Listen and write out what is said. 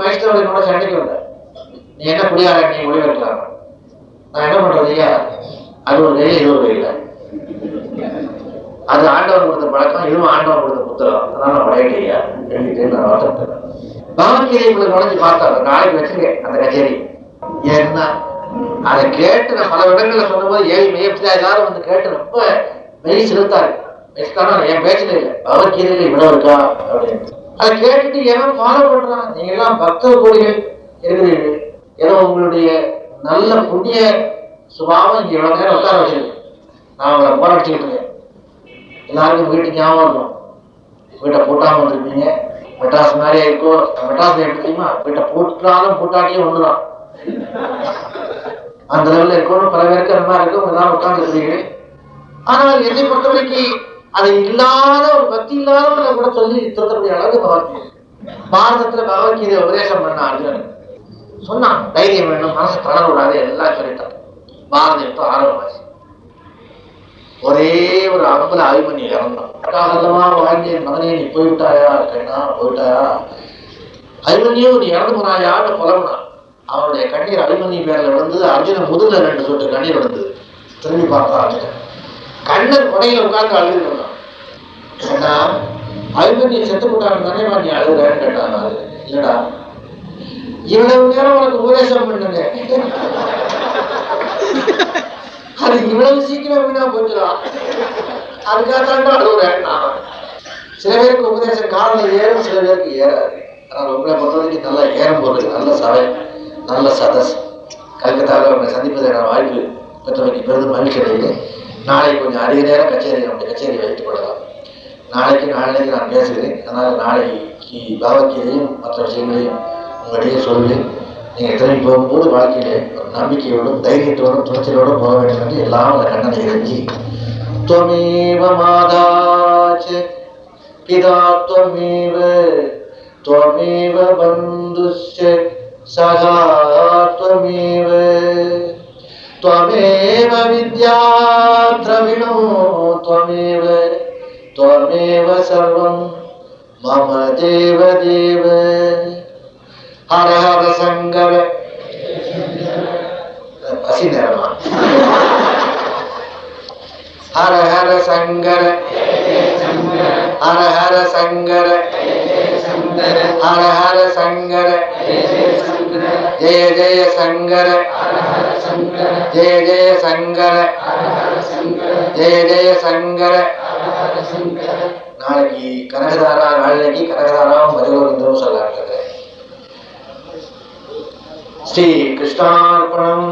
வைஷ்ணவர்கள் கூட சண்டைக்கு வந்த நீ என்ன குடியார நீ முடிவெடுக்கலாம் நான் என்ன பண்றது ஐயா? அது ஒரு கையில் இது ஒரு கையில் அது ஆண்டவன் கொடுத்த பழக்கம் இதுவும் ஆண்டவன் கொடுத்த புத்தகம் அதனால நான் பழைய எழுதிட்டு நான் வார்த்தை பகவத்கீதைக்குள்ள நுழைஞ்சு பார்த்தாரு. நாளைக்கு வச்சிருக்கேன் அந்த கச்சேரி. ஏன்னா அதை கேட்டு நான் பல இடங்கள்ல சொல்லும்போது ஏழு மெய்யப்பிதா எல்லாரும் வந்து கேட்டு ரொம்ப மெய் செலுத்தாரு என் பேச்சில் இல்லை. பகவத்கீதையில் இவ்வளவு இருக்கா? அப்படின்னு. அதை கேட்டுட்டு எவன் ஃபாலோ பண்றான் நீங்க எல்லாம் பக்த கோடிகள் இருக்கிறீர்கள். ஏதோ உங்களுடைய நல்ல புண்ணிய சுபாவம் இங்க இவ்வளவு நேரம் உட்கார வச்சிருக்கு. நான் உங்களை போராட்டிக்கிட்டு இருக்கேன். எல்லாருக்கும் வீட்டு ஞாபகம் இருக்கும். வீட்டை பூட்டாம வந்திருப்பீங்க. மெட்ராஸ் மாதிரியே இருக்கும் மெட்ராஸ் எடுத்துக்கீங்களா வீட்டை பூட்டாலும் பூட்டாட்டியும் ஒண்ணுதான். அந்த லெவலில் இருக்கணும். பல பேருக்கு அந்த மாதிரி இருக்கும் எல்லாரும் உட்கார்ந்து இருக்கிறீர்கள் ஆனால் என்னை பொறுத்தவரைக்கும் அது இல்லாத ஒரு பக்தி இல்லாதவங்களை கூட சொல்லி திருத்தக்கூடிய அளவுக்கு பகவத்கீதை பாரதத்துல பகவத்கீதை உபதேசம் பண்ண அர்ஜுனன் சொன்னான் தைரியம் வேணும் மனசு தளர எல்லாம் சொல்லிட்டான். பாரத ஆரம்பமாச்சு. ஒரே ஒரு அம்பல அபிமன்யு இறந்தான். காலமா வாழ்ந்த மகனே நீ போய்விட்டாயா? கண்ணா போயிட்டாயா அபிமன்யு நீ இறந்து போனாயான்னு புலம்புனான் அவனுடைய கண்ணீர் அபிமன்யு பேர்ல விழுந்தது. அர்ஜுனன் முதுகுல ரெண்டு சொட்டு கண்ணீர் விழுந்தது. திரும்பி பார்த்தா அர்ஜுனன். கண்ணன் கொடையில உட்கார்ந்து அழுது சொன்னா அதுக்கு நீ செத்து போட்டான் தானே நீ அழுகுறேன்னு கேட்டான் நான் இல்லடா. இவ்வளவு நேரம் உனக்கு உபதேசம் பண்ணுங்க அது இவ்வளவு சீக்கிரம் வீணா போச்சுடா. அதுக்காக தான் அழுகுறேன் நான். சில பேருக்கு உபதேசம் காரணம் ஏறும் சில பேருக்கு ஏறாது. ஆனால் உங்களை பொறுத்த வரைக்கும் நல்லா ஏறும் பொருள் நல்ல சபை நல்ல சதஸ். கல்கத்தாவில் உங்களை சந்திப்பதற்கான நான் வாய்ப்பு பெற்றவைக்கு பெரிதும் மகிழ்ச்சி நாளை கொஞ்சம் அதிக நேரம் கச்சேரி நம்முடைய கச்சேரி வைத்துக் கொள்ளலாம். நாளைக்கு நாளைக்கு நான் பேசுகிறேன் அதனால் நாளைக்கு பகவத்கீதையும் மற்ற விஷயங்களையும் உங்களிடையே சொல்வேன் நீங்கள் திரும்பி போகும்போது வாழ்க்கையிலே ஒரு நம்பிக்கையோடும் தைரியத்தோடும் துணிச்சலோடும் போக வேண்டும் என்று எல்லாம் அந்த கண்ணனை இறங்கி त्वमेव माता च पिता त्वमेव त्वमेव बन्धुश्च सखा त्वमेव त्वमेव विद्या द्रविणो त्वमेव त्वमेव सर्वं मम देव देव हर हर सङ्गर பசி நேரமா ஹர ஹர சங்கர ஹர ஹர சங்கர ஹர ஹர சங்கர ஜெய ஜெய சங்கர ஜெய ஜெய சங்கர. ஜெய ஜெய சங்கர. நாளைக்கு கனகதாரா நாளைக்கு கனகதாராவும் பஜகோவிந்தரும் சொல்லாட்டு ஸ்ரீ கிருஷ்ணார்பணம்.